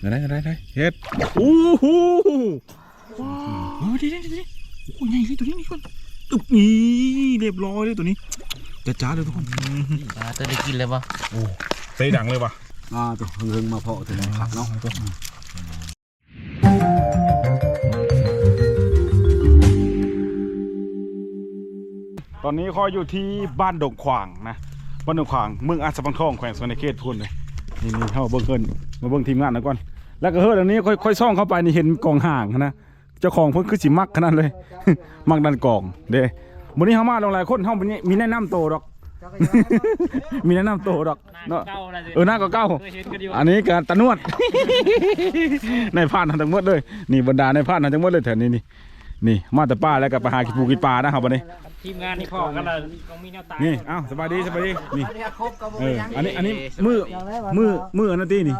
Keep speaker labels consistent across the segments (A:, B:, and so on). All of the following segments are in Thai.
A: ได้ได้ได้เฮ็ดโอ้โหว้าวเออดีดีดีโอ้ยใหญ่เลยตัวนี้นี่คนตึบนี่เรียบร้อยเลยตัวนี้จะจ้าเลยทุกคน
B: ปลาตัวได้กินเลยปะ
A: โอ้เตะดังเลยว่ะ
C: อ่าตัวหึงๆมาเพาะตัวนี้ขักเนาะ
A: ตอนนี้คอยอยู่ที่บ้านดงขวางนะบ้านดงขวางเมืองอาสาพังทองแขวงสวนเขตพูนเลย นี่นี่เข้ามาเบิ่งเพิ่นมาเบิ่งทีมงานนะก่อน แล้วก็เฮ้ยอันนี้ค่อยค่อยซ่องเข้าไปนี่เห็นกองห่างนะเจ้าของเพิ่นคือสิมักขนาดเลยมักดันกองเด้มื้อนี้เฮามาลงหลายคนเฮามีมีแนะนำโตวดอก มีแนะนำโตวดอกเนาะ
B: เก้าอะไร
A: เออหน้าก็เก้า
B: เคยเห็นกันอยู่
A: อันนี้ก็ตะนวดในพานทั้งหมดเลย นี่บรรดาในพานทั้งหมดเลยแถวนี้นี่ นี่มาแต่ป้าแล้วก็ไปหากินปูกินปลานะครับวันนี้
B: ทีมงานนี่พอกันละต้องมีแนวตาย
A: นี่เอ้าสบายดีสบายดีนี่เอออันนี้อันนี้มือมือมืออันนั้นตีนี่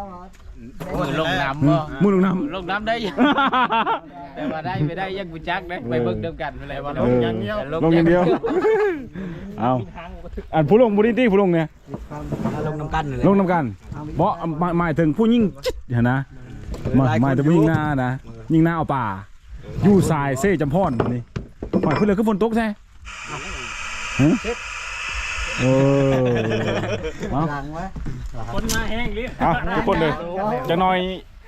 B: มือลงน้ำ
A: มือ
B: บ่
A: มือลงน้
B: ลงน้ำได้อยู่ำแต่ว่าได้ไม่ได้ยังบุจักนะไปเบิ่งเดิมกันไปเลยว่า
A: เออลงอย่างเดียวเอาอันผู้ลงบุรีตี้ผู้ลงเนี่ย
C: ลงน้ำกันเลย
A: ลงน้ำกันเพราะหมายหมายถึงผู้ยิ่งจิตเห็นนะหมายหมายถึงผู้ยิ่งหน้านะยิ่งหน้าเอาป่า อยู่สายเซ่จำพอนนี่หมายเพื่อนเลยคือฝนตกใช่ฮะเออเอา
C: หลังไว้
B: คนมาแห้งลิ
A: เอาทุกคนเลยจะน้อย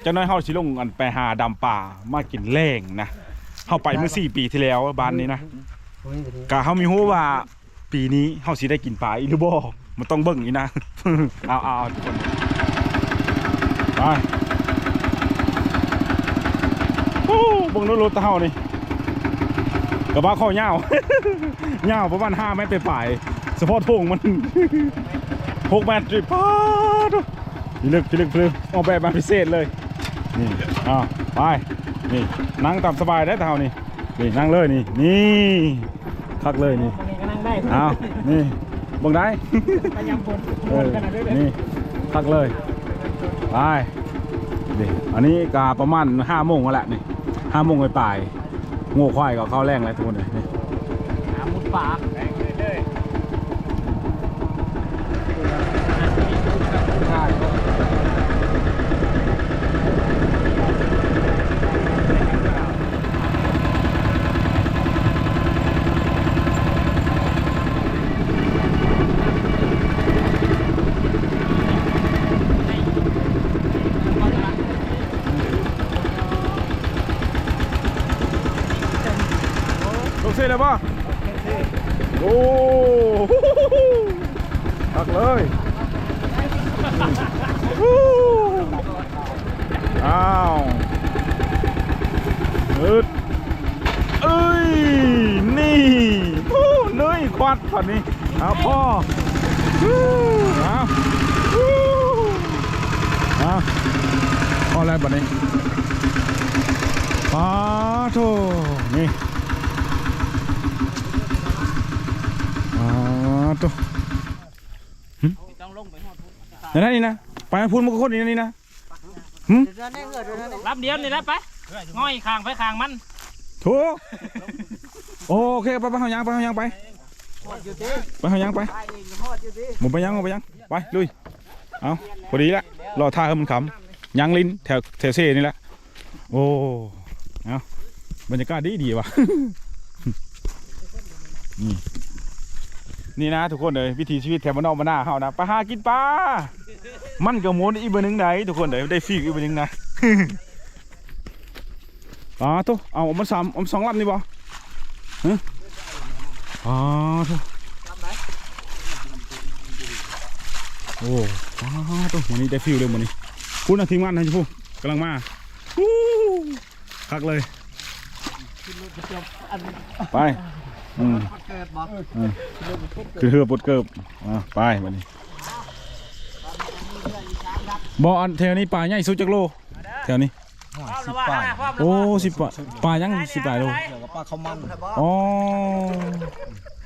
A: จะน้อยเฮาสิลงอันไปหาดำป่ามากินแรงนะเฮาไปเมื่อสี่ปีที่แล้วบ้านนี้นะกะเฮามีฮู้ว่าปีนี้เฮาสิได้กินปลาอีหรือบ่มันต้องเบิ่งอีนะเอาเอาเอาทุกคนไปโอ้ เบิ่งรถรถเฮานี่กระบะข้อยาวยาประมาณ5เมตรไปปลายเฉพาะโถงมัน6เมตริป้าดพีลึกพีลึกพลึกออกแบบมาพิเศษเลยนี่อ่าไปนี่นั่งตามสบายได้เท่านี่นี่นั่งเลยนี่นี่คักเลยนี่เอานี่บังได้
B: พยายามคน
A: เออนี่คักเลยไปนี่อันนี้กาประมาณห้าโมงแล้วแหละนี่ ห้าโมงไปปลายโง่ควายก็เข้าแรงแล้วทุกคนเลย
B: หามุดปากแรงเลย
A: ลงเส้นเลยป่ะโอ้คัก เลยฮู้อ้าวอึดเอ้ย นี่ฮู้เนยควัดผ่านนี้เอาพ่อฮู้เอาฮู้เอาพ่อแล้วบัดนี้ป้าโถนี่ อ่าตัว
B: ต้องลงไปหอด
A: เดี๋ยวนะนี่นะไปพูดมันก็คนนี้นี่นะหึ
B: รับเดียวนี่นะไปง่อยคางไปคางมัน
A: โถโอเคไปไปเฮายังไปเฮายังไปไปเฮายังไปหมุนไปยังหมุนไปยังไปลุยเอาพอดีละรอท่าให้มันขำยังลิ้นแถวแถวเซ่นี่แหละโอ้เอาบรรยากาศดีดีว่ะนี่ นี่นะทุกคนเลยวิถีชีวิตแถวบ้านนอกบ้านนาเฮานะไปหากินปลา มันกับหมูนอีกเบอร์หนึ่งไหนทุกคนเดี๋ยวได้ฟีกอีกเบอร์หนึ่งนะอ๋อทุเอาอมสามอมสองลำนี่บ่ฮะอ๋อทุโอ้อ๋อทุวันนี้ได้ฟิลเลยวันนี้คุณนะทีมงานนะชิพูกำลังมาฮู้คักเลย ไป อืมอืมคือเรือปลดเกิบอ่าไปวันนี้บ่อันแถวนี้ปลาใหญ่สุดจักโลแถวนี้
B: สิบปลาย
A: โอ้สิบปลาปลายังสิบปลายโล
C: เดี๋ยวกับปลาข้าวมัน
A: อ๋อ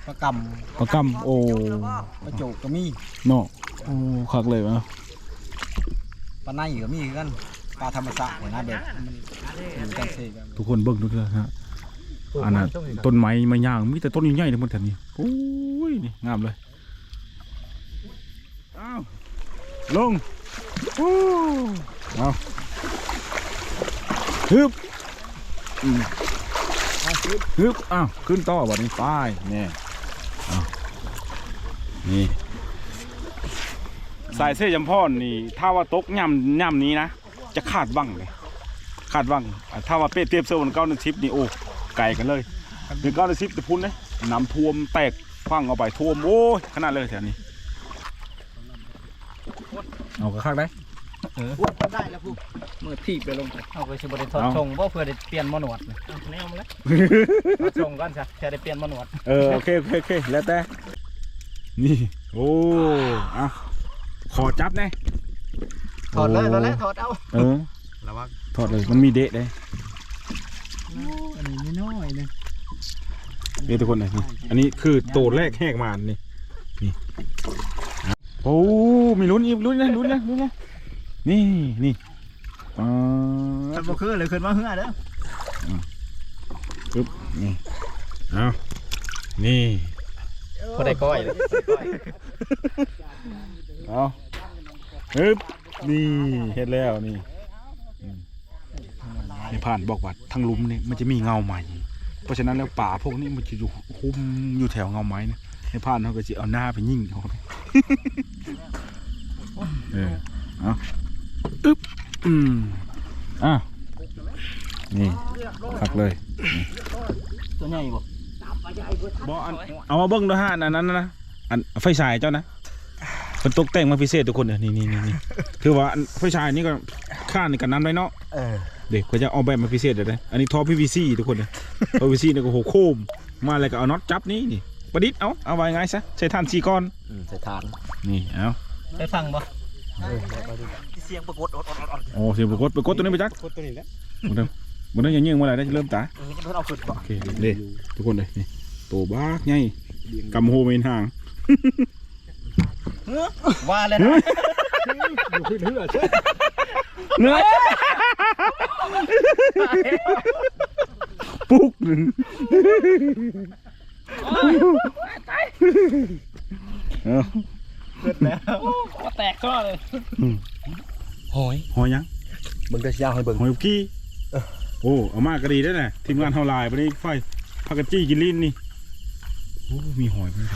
C: ปลาก
A: ปลากำโอ้ำ
C: ปลาโจกก็มี
A: เนาะโอ้คักเลยวะ
C: ปลาในก็มีคือกันปลาธรรมชาติเนี่ยนะแบบอยู่กันเซ่กัน
A: ทุกคนเบิ่งดูเถอะฮะ อันน่ะต้นไม้ไม้ย่างมีแต่ต้นใหญ่ๆทั้งหมดแถวนี้โอ้ยนี่งามเลยอ้าวลงโอ้เอาฮึบฮึบอ้าวขึ้นต่อวันนี้ป้ายนี่นี่สายเสื้อยำพ่อนนี่ถ้าว่าตกย่ำย่ำนี้นะจะขาดบังเลยขาดบังถ้าว่าเปรียบเทียบเสื้อวันเก้าหนึ่งชิปนี่โอ้ ไก่กันเลยหนึ่งเก้าหนึ่งชิปจะพุ่นเลยน้ำท่วมแตกฟังเอาไปท่วมโอ้ยขนาดเลยแถวนี้เอากระคักได้
C: ได้แล้วพู
B: มือทีบไปลงเอาไปสิบริทอด
A: เอา
B: ชงบ่เพื่อได้เปลี่ยนหมอหนวดนี่เอาแนวมาแล้วทอดชงก่อนจ้ะจะได้เปลี่ยนหมอหนวด
A: เออโอเคโอเคโอเคแล้วแต่นี่โอ้อะขอจับแน่
C: ถอดเลยถอดเลยถอดเอา
A: เออ
C: ระวัง
A: ถอดเลยมันมีเดะเลย
C: อันนี้ไม่ น้อยนึง
A: เดี๋ยวทุกคนเลยนี่อันนี้คือโตแรกแหกมานี่นี่โอ้มีลุ้นอีกลุ้นนะลุ้นนะลุ้นนะนี่นี่อ่า
C: มันบ่คือเลยขึ้นมาเหือเด้อ
A: ปึ๊บนี่เอานี่
B: พอได้ก้อยเลย
A: เอาปึ๊บนี่เฮ็ดแล้วนี่อืม นี่ผ่านบอกว่าทางหลุมนี่มันจะมีเงาใหม่ เพราะฉะนั้นแล้วป่าพวกนี้มันจะอยู่คุ้มอยู่แถวเงาไม้นะในผ่านเขาก็จะเอาหน้าไปยิงเขาเออเอาอึ๊บอืมอะนี่คักเลย
B: ตัวใหญ่บ่
A: บออันเอามาเบิ้งด้วยฮะอันนั้นนะอันไฟฉายเจ้านะเป็นตกแต่งมาพิเศษทุกคนเนี่ยนี่นี่นี่นี่ถือว่าอันไฟฉายนี่ก็ค่าในกันน้ำได้เนาะ
C: เออ
A: เด็กก็จะเอาแบบมาพิเศษเดี๋ยวนะอันนี้ท่อ PVC ทุกคนเนี่ยท่อ PVC เนี่ยก็โหโคม มาอะไรก็เอาน็อตจับนี่นี่ประดิษฐ์เอาเอาไว้ไงซะใช้ท่านซีก้อน
C: อืมใส่ทาน
A: นี่เอา
B: ได้ฟังบ่
C: เสียงประกดอดอดอดอด
A: โอ้เสียงประกดประกดตัวนี้ไปจัก
C: กดตัวนี้แหละ
A: มันเริ่มมันเริ่มยังยิงเมื่อไหร่ได้เริ่มตา
C: เออจะเพิ่นเอาขึ้นบ่
A: โอเคเด็ทุกคนเลยนี่โตบ้ากไงกำโฮเมนห่าง
C: ว่าเลยนะ
A: ขึ้นเหือใช่เนื้อ ปุ๊กหนึ่งเอา
B: ก็แตกซ้อเลย
C: หอย
A: หอยยัง
C: เบิ่งได้ยาวให้เบิ่ง
A: หอยอุกี้โอ้เอามากก็ดีได้อน่ทีมงานเฮาลายไปนี่ไฟพักกะจี้กินลิ้นนี่โอ้มีหอยไหมค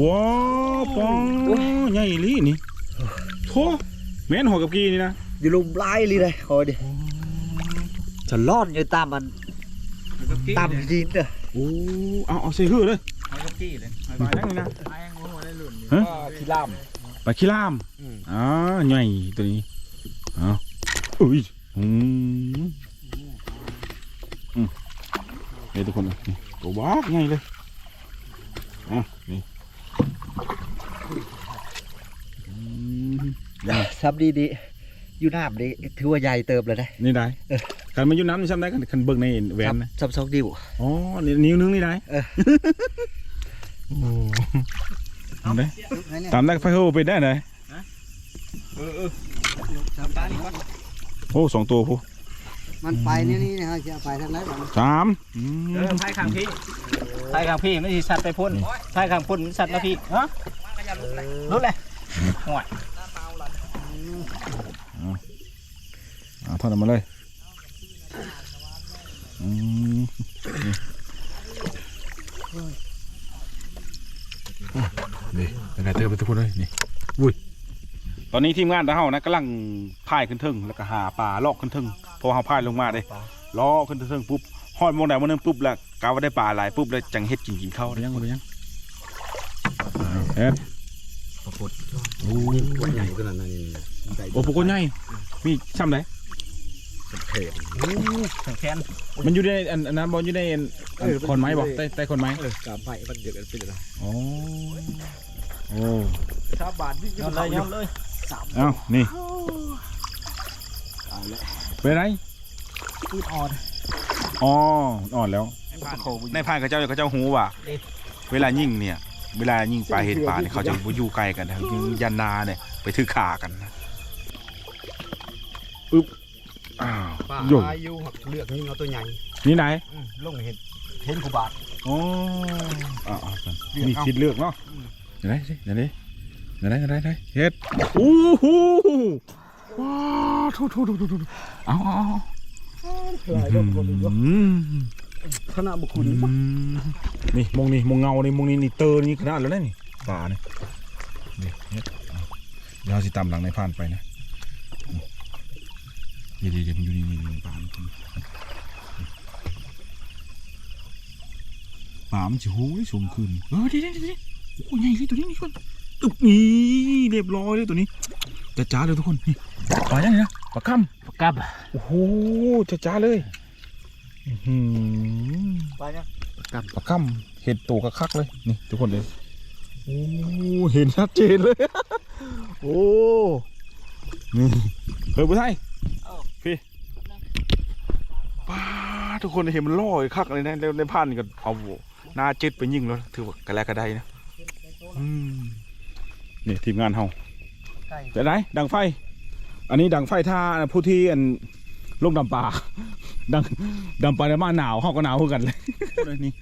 A: ว้าวปองใหญ่อีหลีนี่โธ่แม่นหอยกับกี้นี่นะ
C: อยู่ลุมปลายเลยเลยคอยดิฉันรอดอยู่ตามมันตามจีนเด้อ
A: โอ้เอาเอาใส่หื้อเลย
B: หอยกับจี้เลย
A: ไปนั่งนี่นะ
B: ไอ้งูหัวได้หลุน
A: ฮะ
C: ที่ล่าม
A: ไปขี้ล่าม
C: อืม
A: อ๋อใหญ่ตัวนี้เอาอุ้ยอืมอืมเฮ้ยทุกคนนี่ตัวบ้าใหญ่เลยอะนี่อืมนี่
C: ซับดีดีอยู่น้ำดีถือว่าใหญ่เติบเลยนะ
A: นี่ได้คันมาอยู่น้ำนี่ซ้ำได้กันคันเบิ่งในแหวนนะ
C: ซับซอกดิว
A: อ๋อนี่นิ้วนึงนี่ได้
C: เออ
A: โอ้เอาได้ตามได้ไฟโฮไปได้ไหนโอ้สองตัวผู้
D: มันไปนี่นี่นะฮะจะไปทางไหนบ้าง
A: สาม
B: เออไทยข้างพี่ไทยข้างพี่ไม่ใช่สัตว์ไปพ่นไทยข้างพ่นสัตว์นะพี่ฮะ รู้เลยห่วย
A: เอาทอดออกมาเลยอืมนี่เป็นไงเติมไปทุกคนเลยนี่อุ้ยตอนนี้ทีมงานเรานะกำลังพายขึ้นเทึงแล้วก็หาปลาลอกขึ้นเทึงพอเราพายลงมาเลยล้อขึ้นเทึงปุ๊บหอดโมงไหนโมงหนึงปุ๊บแล้วกาว่าได้ปลาหลายปุ๊บแล้วจังเฮ็ดกินกินข้าวได้ยังได้ยังเอ็ด
C: ปรากฏ
A: โอ้
C: ว่าใหญ่ขนาดนั้นนี่ใหญ่
A: โอ้ปกคนใหญ่มีซ้ำไหน
C: เข็ม
B: ถึงแขน
A: มันอยู่ในอันอันนั้นบอลอยู่ในอันอันไม้บอกใต้ใต้ขอนไม้
C: กาบไผ่มันเดือดเป็นอะไรโอ๋
A: อโอ้
C: ชาบานที่
B: ยอนเลยย้อนเลย
A: เอ้านี่เป็นไร
B: พูดอ่อน
A: อ๋ออ่อนแล้วในพานเขาเจ้าเขาเจ้าหูว่าเวลายิ่งเนี่ย เวลายิ่งปลาเห็ดปลาเนี่ยเขาจะบ่อยู่ไกลกันนะยิงยันนาเนี่ยไปถือขากันนะอึ๊บอ้าว
D: ป้า
A: โย่
D: อายุหักเลือกให้เอาตัวใหญ่
A: นี่ไหน
D: อืมลงเห็นเห็นกูบาท
A: อ๋ออ่านี่คิดเลือกเนาะเดี๋ยวไหนสิเดี๋ยวนี้เดี๋ยวไหนเดี๋ยวไหนเดี๋ยวไหนเฮ็ดโอ้โหว้าวทุทุทุทุทุเอาเอาเอา
D: หลายดอกคนอีกว่า
A: อืม
D: ขนาดบุคคล
A: อืมนี่มองนี่มองเงานี่มองนี่นี่เตอร์นี่ขนาดแล้วนะนี่ป่านี่นี่เฮ็ดเอาเดี๋ยวเราสิตามหลังในผ่านไปนะเดี๋ยวเดี๋ยวเดี๋ยวมันอยู่นี่นี่นี่ป่ามันกินป่ามันจะโห้ยสูงขึ้นเออเดี๋ยวเดี๋ยวเดี๋ยวโอ้ยใหญ่เลยตัวนี้นี่คนตึบนี่เรียบร้อยเลยตัวนี้จ้าจ้าเลยทุกคนนี่ปลาอย่างนี้นะปลาค่ำ
B: กับ
A: โอ้โหจ้าจ้าเลยอื้อหือ
C: ไปเนี่ย
A: ปลาค่ำเห็ดตัวกระคักเลยนี่ทุกคนเลยโอ้เห็นชัดเจนเลย โอ้นี่เฮ้ยผู้ไทยพี่ป้าทุกคนเห็นมันล่อไอ้คักเลยนะแล้วในพันก็เอาหน้าจิตไปยิงแล้วถือว่ากระแลกระไดนะอืมนี่ทีมงานเฮา
D: ใกล้
A: จะไหนดังไฟ อันนี้ดังไฟท่าผู้ที่อันลงดำปลา ดังดำปลาในบ้านหนาวเฮาก็หนาวเหมือนกันเลยนี่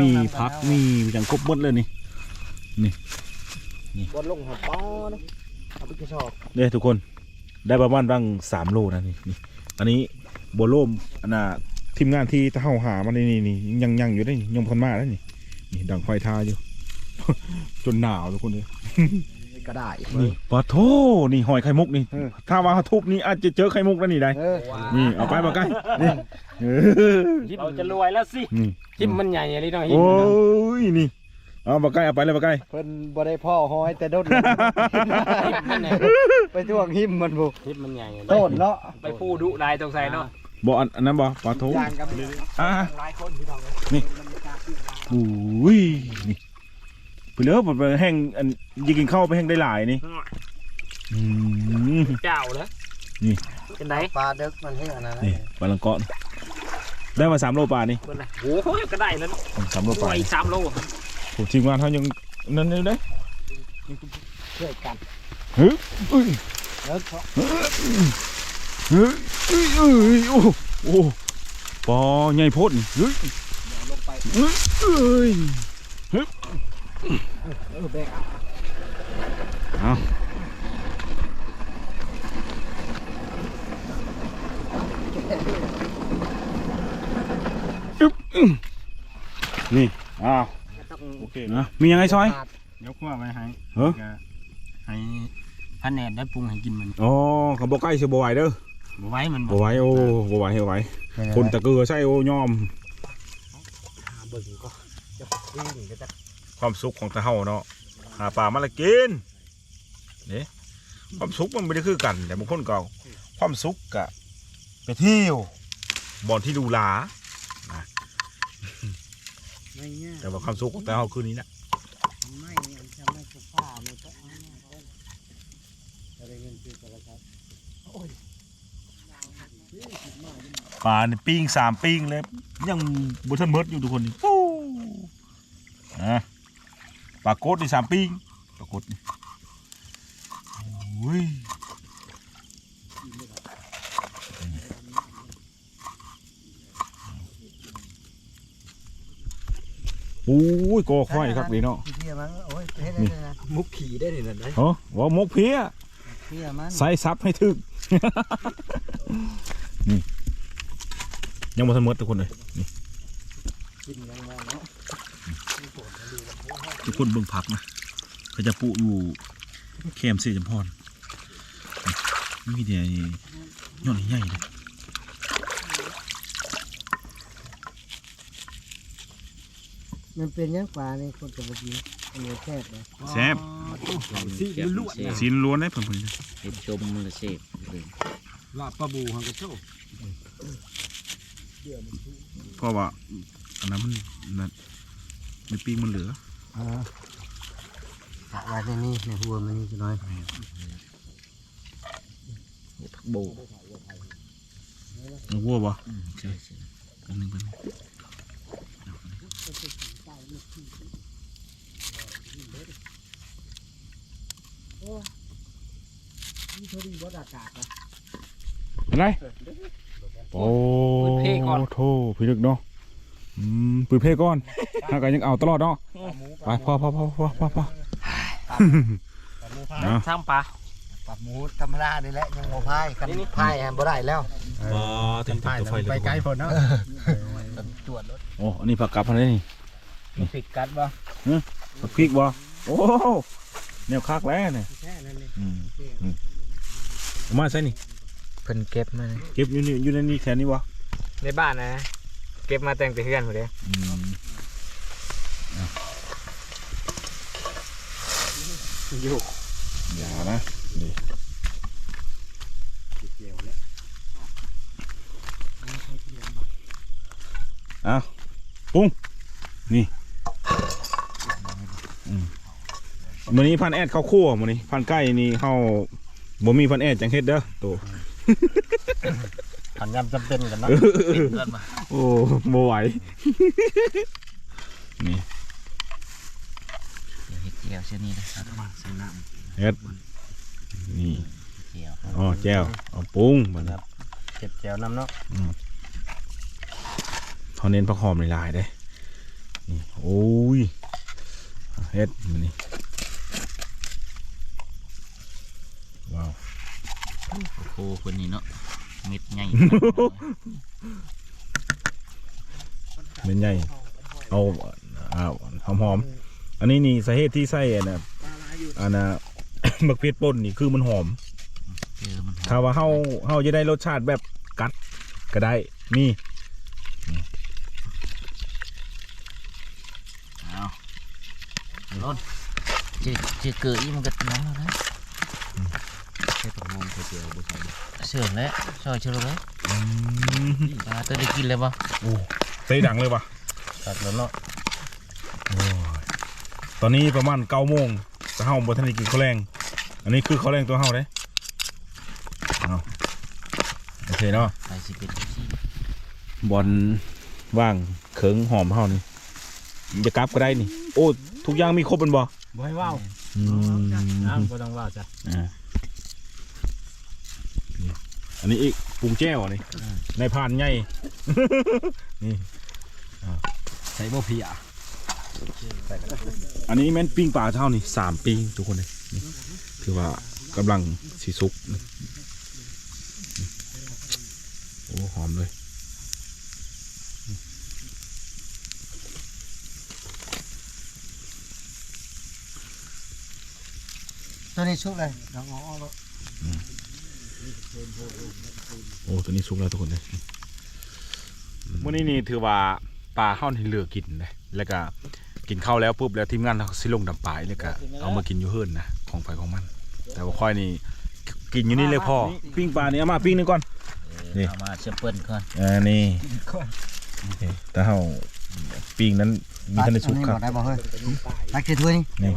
A: มีพักมีอย่างครบหมดเลยนี่
C: บนลงหัวป้อนะเอาไปกระสอบ
A: เนี่ยทุกคนได้ประมาณตั้งสามโลนะนี่นี่อันนี้โบโลมอันน่ะทีมงานที่เฮาหามานี่นี่นี่ยังยังอยู่ได้นี่ยังพันมาได้นี่นี่ดังไฟท่าอยู่ จนหนาวทุกคนเลย
C: ก็ได้
A: นี่ปะโทนี่หอยไข่มุกนี่ ถ้าว่าเขาทุบนี่อาจจะเจอไข่มุกแล้วนี่ได้
C: เออ
A: นี่เอาไปมาใกล้นี่เออ
B: เราจะรวยแล้วสิ
A: นี่
B: หิมมันใหญ่อะไรหน่อยหิม
A: โอ้
B: มัน
A: ยนี่เอามาใกล้เอาไปเลยมาใกล้
C: เพิ่นบ่ได้พ่อห้อยแต่โดน
B: หิมมันเนี่ย
C: ไปท่วงหิมมันบุ
B: หิมมันใหญ่
C: โดนเนาะ
B: ไปพูดุลายตรงใส่เนาะ
A: บ่อันอันนั้นบ่ปลาทู
C: ย่างกับ
A: อ่า
C: หลายคนพี่น้อง
A: อุ้ยนี่ ไปเลยผมไปแห้งอันยิงกินข้าวไปแห้งได้หลายนี่อืม
B: เจ้าเหรอ
A: นี่
B: เป็นไง
D: ปลาเด็กมันให้อันนั้น
A: นี่ปลาลังเกาะได้มาสามโลปลานี่
B: เป็นไงโอ้โหก็ได้แล้ว
A: สามโลปลา
B: ไอ้สามโล
A: ผมทีมงานเขายังนั่นนี่ได้
C: ช่วยกัน
A: เฮ้ยอุ้ย
C: เลิกเพราะ
A: เฮ้ยเฮ้ยเฮ้ยโอ้โอ้ปอใหญ่โพดนี่เฮ้ย
C: ลงไป
A: เฮ้ยเฮ้ย
C: เออแบกเอา
A: เอาอึ๊บอึ๊บนี่อ้าวโอเคนะมียังไงซอย
B: เดี๋ยวขั้วไว้ให้
A: เฮ้ย
B: ให้พันแหนบได้ปรุงให้กินมัน
A: อ๋อเขาบอกใกล้เสียบ่ไหวเด้อ
B: บ่ไว้มัน
A: บ่ไหวโอ้บ่ไหวบ่ไหวคนตะเกือใช่โอ้ยอม
C: เบิ่งก็จะวิ่งก็จะ
A: ความสุขของตะเฮาเนาะหาปลามาละกินนี่ความสุขมันไม่ได้คือกัน แต่บางคนก็เอาความสุขกะไปเที่ยวบ่อนที่ดูหลา
D: ไม่เนี่ย
A: แต่ว่าความสุขของตะเฮาคือนี้นะ
D: ไม่เนี่ยจะไม่สุภาพมันก็เอาเนี่ยอะไรเงินคืออะไรครับ
A: ปลาเนี่ยปิ้งสามปิ้งเลยยังบทันเมิดอยู่ทุกคนนี่ปู้นะ ปลาโกดนี่สามปิ้งปลาโกดนี่โอ้ยโอ้ยกอควายครับนี่เนาะ
D: เพี้ยมันโอ้ยเฮ็ดได้เลยนะ
C: มุกขี่ได้นี่นั่นนะ
A: เออว่ามกเพี้ย
D: เพี้ยมัน
A: ใส่ซับให้ถึกนี่ยังบ่ทันหมดทุกคนเลยนี่
D: กินยังไงเนาะ
A: ทุกคนเบิ่งผักนะเขาจะปลูกอยู่แคมเสียจำพรนี่มีแต่ยอดใหญ่ๆเลย
D: มันเป็นยังปลานี่คนกับกินมันเลยแซ่บเลย
A: แซ่บ
B: สิล้วนๆ
A: สีล้วนได้เพิ่นๆนะ
B: เห็นชมมือเสพ
C: ลาบปลาบูหังกระโจ
A: เพราะว่าอันนั้นมันนั่น ในปีกมันเหลือ
D: อ่าไว้ในนี่ในหัวมันนี่จะน้อย
B: ผักโบ
A: มันวัวบ่
B: ใช่ใช่
A: อันหนึงเป็นง
D: นี่เขาดีวัดอากาศนะ
A: อันเป็นไรโอ้
B: ปืนเพก่อน
A: โธ่พี่ลึกเนาะ อืมปืนเพก่อนถ้าก็ยังเอาตลอดเนาะไปพอพอพอพอพอพอเอา
B: ช่างปลา
C: ปรับหมูธรรมดานี่แหละยังบ่พายกันพายแอมบ่ได้แล้ว
A: บ่ถึงตัวไฟเลย
D: ไปไกลฝนเนาะ
C: ตรวจรถ
A: โอ้อันนี้ผักกลับพันเลยนี่
B: มีปิดกัดบ่
A: ผักพริกบ่โอ้แนวคักแล้วเนี่ย
D: แค่นั้นเอง
A: อืมอืมเอามาใส่นี่
C: เพิ่นเก็บมา
A: เก็บอยู่นี่อยู่ในนี้แค่นี้บ่
B: ในบ้านนะ เก็บมาแต่งแต่เพื่อนหมดเลย
A: อืม
B: อยู่
A: อย่านะนี่
D: เกี่ยวแล้ว
A: เอาปรุงนี่อืมมื้อนี้พันแอดข้าวคั่วมื้อนี้พันไก่นี่เฮาบ่มีพันแอดจังเฮ็ดเด้อโต
C: ผันยำจำเป็นกันเนาะ
A: โอ้บ่ไหวนี่
B: เฮ็ดเจียวเช่นนี้นะครับใส่น้
A: เฮ็ดนี่ำ
B: เจียว
A: อ๋อแจ่วเอาปรุงบัดนี้
C: เก็บแจวน้ำเนาะ
A: เขาเน้นผักหอมหลายๆเด้นี่โอ้ยเฮ็ดมันนี่ว้าว
B: โอ้คนนี้เนาะ เม็ดใหญ่
A: เป็นใหญ่ เอาอ่าหอมหอมๆอันนี้นี่สาเหตุที่ใส่อันน่ะอันน่ะบักเพชรป่นนี่คือมันหอม
B: เจอมัน
A: ถ้าว่าเฮาเฮาจะได้รสชาติแบบกัดก็ได้นี่
B: เอาล้นเจเจเกยมันก็น้ำแล้วนะ
C: ใช้ผักหอมใส่เจียวบ่ใส่
B: เสื่อมแล้วซอยเชื่อเลยปลาเตอได้กินเลยปะ
A: โอ้ใส่ดังเลยปะ
C: ตัดแล้วเนาะ
A: โอ้ยตอนนี้ประมาณเก้าโมงแต่เฮาบ่ทันได้กินข้าวแรง อันนี้คือข้าวแรงตัวเฮาเด้เอาโอเคเนาะ
B: ไปสิเป็นที่
A: บอลว่างเขิงหอมเฮานี่จะกลับก็ได้นี่ โอ้ ทุกอย่างมีครบเป็นบ่
D: บ่ให้ว่าว
A: อืม
D: อ้าวบ่ต้องว่าวจ้ะ
A: อันนี้อีกปรุงแจ้วนี่ในพานใหญ่ นี่
C: ใส่บ่เพีย
A: อันนี้แม่นปิ้งปลาเท่านี่สามปิ้งทุกคนเลยนี่คือว่ากำลังสีสุกโอ้หอมเลย
C: ตัวนี้ชุกเลยน้องอ๋อ
A: โอ้ตัวนี้สุกแล้วทุกคนเลยมื่อนี้นี่ถือว่าปลาเข้าในเรือกินเลยแล้วก็กินข้าวแล้วปุ๊บแล้วทีมงานเขาสิลงดำปลายแล้วก็เอามากินอยู่เฮิรนนะของไฟของมัน แต่ว่าค่อยนี่กินอยู่นี่เลยพ่อปิ้งปลานี่เอามาปิ้งหนึงก่อนนี่
B: เอามาเชื่อเปิ้ลก่อน
A: อ่านี่นี่แต่เฮาปิ้งนั้นมีทันได้สุกครับ
C: ได้บ่เฮ้ยตักเกถ้วยนี่
A: นี่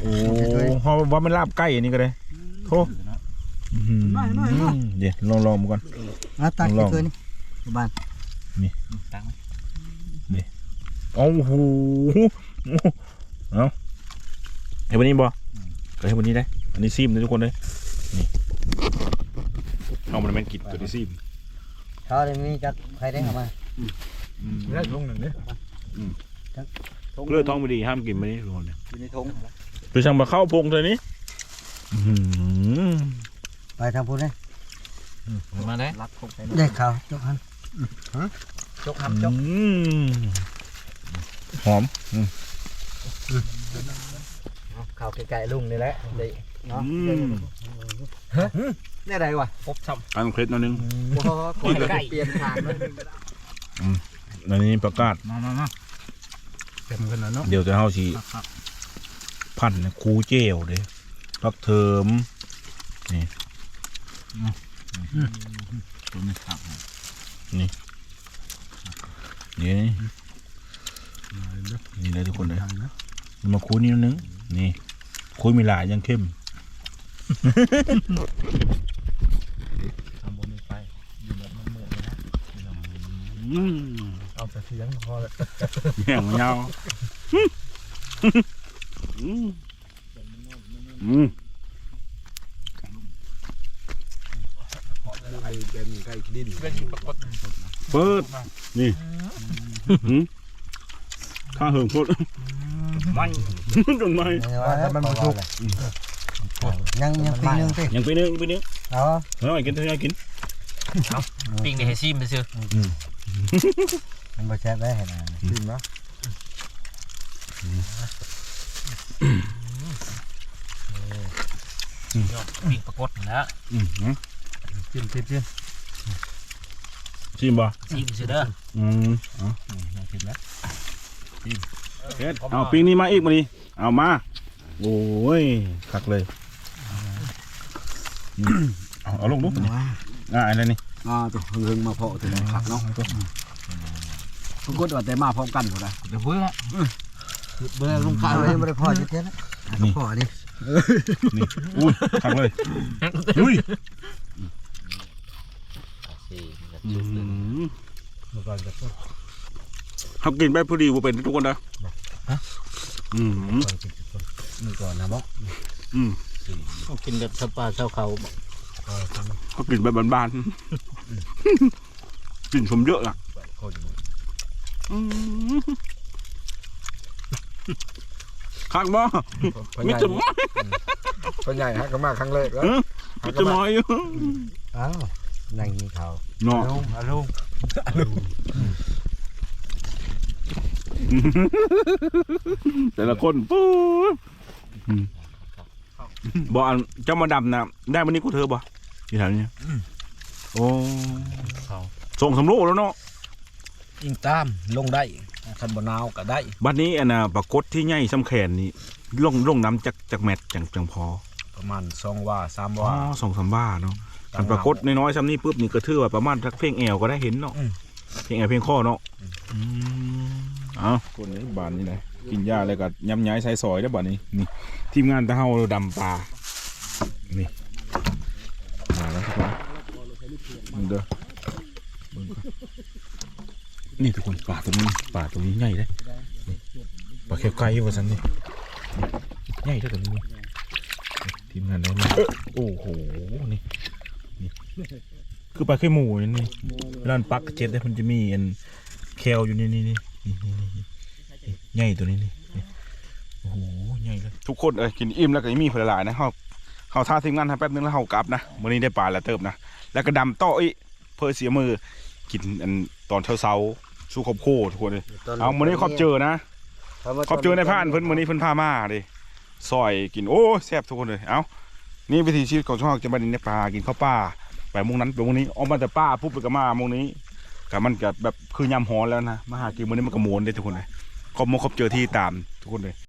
A: โอ้เฮาว่ามันลาบไก่อันนี้ก็ได้ โธ่อื้อหือเดี๋ยวลองลองมาก่อน
C: อะตักเกถ้วยนี่บ้าน
B: ตั้ง
A: โอ้โหเอาเห็นวันนี้บ่ก็เห็นวันนี้ได้ อันนี้ซิมนะทุกคนเลยนี่เอามันแม่นกินตัวนี้ซิม
C: เขาได้มีจักใครได้เข้ามา
D: ได้ลงหนึ่งเด้อ
A: เลือดท้องไม่ดีห้ามกินไม่ได้ทุกคนเลย
C: อยู่ในทง
A: ไปสั่งมาเข้าพงตัวนี้อื้อหือ
C: ไปทางพุ่นเลย
B: มาได้
C: รักคงไปได้ข่าวจกหันจกหันจก
A: อืมหอมอืม
C: ข่าวไกลๆลุงนี่แหละได้เนาะ
A: อืม
C: ได้ไรวะ
B: ครบซ้
A: อันเคล็ดหนิดนึง
C: โอ้โหคนไก่เปลี่ยนทางเลย
A: อันนี้ประกาศำ
B: มามามา
D: เต็มกันแล้วเนาะ
A: เดี๋ยวจะเฮาสิพันธุ์คูเจลเด้ พักเทอม
B: ตัวนี้ครับ
A: นี่นี่นี่เลยทุกคนเลยมาคูนิดนึงนี่คูมีหลายยังเข้ม
B: ทำบนไปอยู่แบบมันเมื่อยนะ
A: อืม
D: เอาแต่เสียงพอแล้ว
A: แห้งเงา อืมอืม
D: เป็นไก่ดิน
A: เปิด นี่หืมข้าเหิงโพด
B: มัน
A: จนไม่
C: มันบ่สุกยังยังปีนึงติ
A: ยังไปนึงไปนึง
C: เนาะ
A: เฮ้ยกินเท่าไหร่กิน
B: ปิ้งนี่ให้ซิมไปซื้อ
C: มันบ่แซ่บได้เห็นนะกินเนาะ
B: ปิ้งปรากฏนะ
A: อืมหืม
C: กินกินกิน
A: ชิมบ่
B: ซิมซื้อเด้อ
A: อืมเอา
B: กินแล้ว
A: เฮ็ดเอาปิ้งนี้มาอีกมาดิเอามาโอ้ยคักเลยนี่เอาเอาลงลูกนี่อ่าอะไรนี่
D: อ่าตัวเฮิงมาเพาะถึงผักเนาะปรากฏว่าแต่มาพร้อมกันหมดเลย
B: เดี๋ยวเพื่อ
D: เบิ่งลง
C: ข้า
D: ข้าวว
C: เล
D: เลยย
C: บ่ได้พอจะเท่านะพอนี่
A: นี่อุ้ยคักเลยอุ้ยอืมเขากินไปพอดีว่าเป็นทุกคนนะอืม
D: มือก่อนนะบ่
A: อืม
B: กินแบบชาวป่าชาวเขา
A: เขากินแบบบานๆกินสมเยอะอะอืม คักบ่มิตรมอย
E: คนใหญ่ฮะก็มาครั้งแรกแล้ว
A: มิตรมอยอยู่
C: อ้าวนั่งกินข้าว
A: เนาะ
C: ลุงอะลุง
A: แต่ละคนปุ๊บอืมบอกอันเจ้ามาดำนะได้วันนี้กูเธอบ่ที่แถวนี้โอ้ส่งสำรวจแล้วเนาะ
D: ยิงตามลงได้ คันบ่นาวก็ได้
A: บัดนี้อันน่ะปรากฏที่ใหญ่สำแขนนี่ลงลงน้ำจากจากแมทจังจังพอ
D: ประมาณ2ว่า3
A: อ๋อ
D: ว่า
A: สองสามบ้าเนาะคันปรากฏน้อยๆซ้ำนี่ปุ๊บนี่ก็ถือว่าประมาณทักเพลงแอวก็ได้เห็นเนาะ
D: อืม
A: เพลงแอวเพลงข้อเนาะอืมเอ้าคนนี้บานนี่เลยกินยาอะไรก็ย้ำย้ายใส่ซอยได้อบัดนี้นี่ทีมงานตะเฮาดำปลานี่มาแล้วทุกคนมึงเด้อเบิ่งก่อน นี่ทุกคนปลาตัวนี้ปลาตัวนี้ใหญ่เลยนี่าแค่ไก่ว่าสันนี่ใหญ่เท่าตัวนี้ทีมงานได้มเอ้อโอ้โหนี่นี่คือปลาแค่หมูนี่นี่เวลานปักเจ็ดได้มันจะมีอันแคลอยู่นี่นี่นี่ใหญ่ตัวนี้นี่โอ้โหใหญ่เลยทุกคนเอ้ยกินอิ่มแล้วก็ยังมีผลหลายนะเขาเขาท่าทีมงานให้แป๊บนึงแล้วเขากลับนะวันนี้ได้ปลาแล้วเติบนะแล้วก็ดำต่ออีเพื่อเสียมือกินอันตอนเช้าๆ สู้ขอบโคทุกคนเลยเอาวันนี้ขอบเจอนะขอบเจอในผ่านเพิ่นมื้อนี้เพิ่นพามาดิซอยกินโอ้แซ่บทุกคนเลยเอ้านี่วิถีชีวิตของช่องจะมาดินในป่ากินข้าวป่าไปมุงนั้นไปมุงนี้ออกมาแต่ป่าปุ๊บไปก็มามุงนี้ก็มันก็แบบคือยำหอนแล้วนะมาหากินมื้อนี้มันก็โมนได้ทุกคนเลยขอบมขอบเจอที่ตามทุกคนเลย